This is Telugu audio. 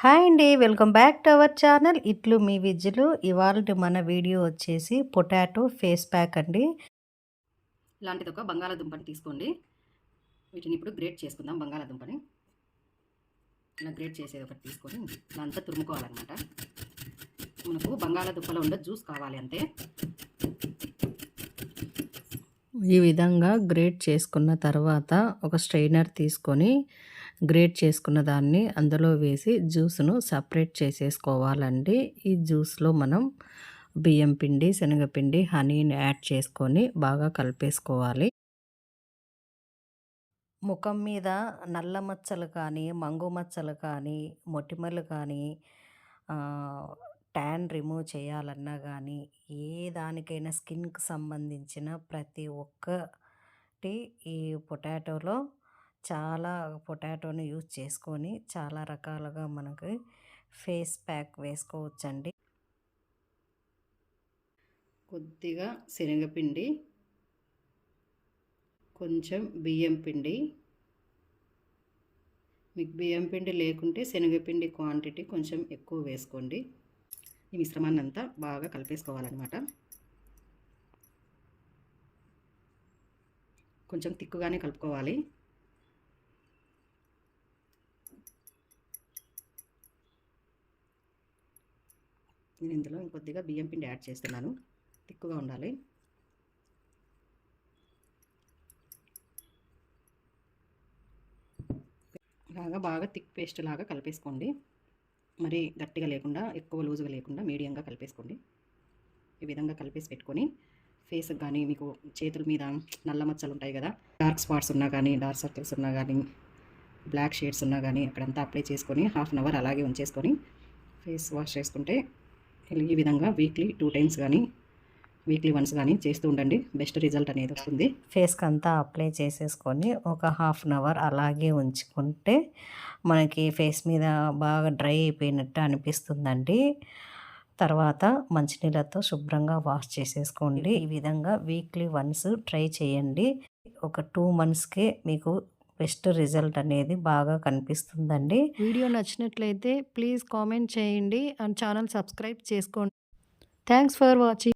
హాయ్ అండి welcome back to our channel. ఇట్లు మీ విజ్జులు ఇవాళ మన వీడియో వచ్చేసి పొటాటో ఫేస్ ప్యాక్ అండి. ఇలాంటిది ఒక బంగాళాదుంపని తీసుకోండి. వీటిని ఇప్పుడు గ్రేట్ చేసుకుందాం బంగాళాదుంపని. ఇలా గ్రేట్ చేసేది ఒకటి తీసుకొని అంతా తురుముకోవాలన్నమాట. మనకు బంగాళాదుంపలో ఉండే జ్యూస్ కావాలి అంతే. ఈ విధంగా గ్రేట్ చేసుకున్న తర్వాత ఒక స్ట్రైనర్ తీసుకొని గ్రేట్ చేసుకున్న దాన్ని అందులో వేసి జ్యూస్ను సపరేట్ చేసేసుకోవాలండి. ఈ జ్యూస్లో మనం బియ్యం పిండి శనగపిండి హనీని యాడ్ చేసుకొని బాగా కలిపేసుకోవాలి. ముఖం మీద నల్ల మచ్చలు కానీ మంగు మచ్చలు కానీ మొటిమలు కానీ ట్యాన్ రిమూవ్ చేయాలన్నా కానీ ఏ దానికైనా స్కిన్కి సంబంధించిన ప్రతి ఒక్కటి ఈ పొటాటోలో చాలా పొటాటోని యూజ్ చేసుకొని చాలా రకాలుగా మనకి ఫేస్ ప్యాక్ వేసుకోవచ్చండి. కొద్దిగా శనగపిండి కొంచెం బియ్యం పిండి. మీకు బియ్యం పిండి లేకుంటే శనగపిండి క్వాంటిటీ కొంచెం ఎక్కువ వేసుకోండి. ఈ మిశ్రమాన్ని అంతా బాగా కలిపేసుకోవాలన్నమాట. కొంచెం తిక్కుగానే కలుపుకోవాలి. నేను ఇందులో ఇంకొద్దిగా బియ్యం పిండి యాడ్ చేస్తున్నాను. తిక్కుగా ఉండాలి. బాగా బాగా థిక్ పేస్ట్ లాగా కలిపేసుకోండి. మరి గట్టిగా లేకుండా ఎక్కువ లూజుగా లేకుండా మీడియంగా కలిపేసుకోండి. ఈ విధంగా కలిపేసి పెట్టుకొని ఫేస్కి కానీ మీకు చేతుల మీద నల్ల మచ్చలు ఉంటాయి కదా డార్క్ స్పాట్స్ ఉన్నా కానీ డార్క్ సర్కిల్స్ ఉన్నా కానీ బ్లాక్ షేడ్స్ ఉన్నా కానీ అక్కడంతా అప్లై చేసుకొని హాఫ్ అన్ అవర్ అలాగే ఉంచేసుకొని ఫేస్ వాష్ చేసుకుంటే ఈ విధంగా వీక్లీ టూ టైమ్స్ కానీ వీక్లీ వన్స్ కానీ చేస్తూ ఉండండి. బెస్ట్ రిజల్ట్ అనేది వస్తుంది. ఫేస్కి అంతా అప్లై చేసేసుకొని ఒక హాఫ్ అన్ అవర్ అలాగే ఉంచుకుంటే మనకి ఫేస్ మీద బాగా డ్రై అయిపోయినట్టు అనిపిస్తుందండి. తర్వాత మంచినీళ్ళతో శుభ్రంగా వాష్ చేసేసుకోండి. ఈ విధంగా వీక్లీ వన్స్ ట్రై చేయండి. ఒక టూ మంత్స్కే మీకు బెస్ట్ రిజల్ట్ అనేది బాగా కనిపిస్తుందండి. వీడియో నచ్చినట్లయితే ప్లీజ్ కామెంట్ చేయండి అండ్ ఛానల్ సబ్స్క్రైబ్ చేసుకోండి. Thanks for watching.